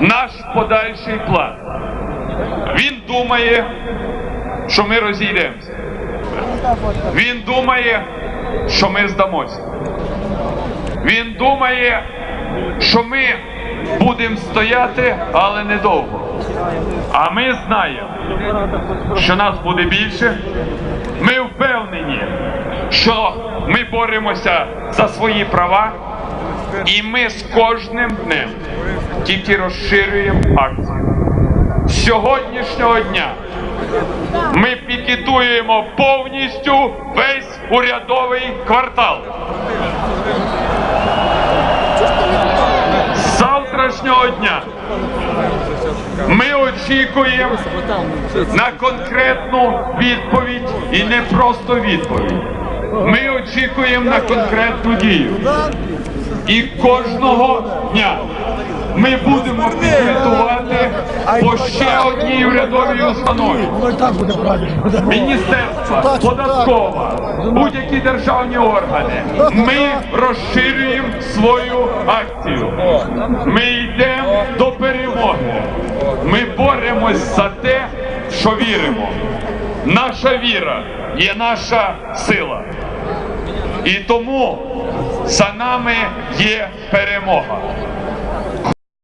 наш подальший план. Він думає, що ми розійдемося. Він думає, що ми здамося. Він думає, що ми будемо стояти, але недовго. А ми знаємо, що нас буде більше. Ми впевнені, що ми боремося за свої права, і ми з кожним днем тільки розширюємо акцію. Сьогоднішнього дня ми пікетуємо повністю весь урядовий квартал. З завтрашнього дня ми очікуємо на конкретну відповідь і не просто відповідь. Ми очікуємо на конкретну дію. І кожного дня ми будемо пікетувати по ще одній урядовій установі. Міністерства, податкова, будь-які державні органи. Ми розширюємо свою акцію. Ми йдемо до перемоги. Ми боремось за те, що віримо. Наша віра є наша сила. І тому за нами є перемога.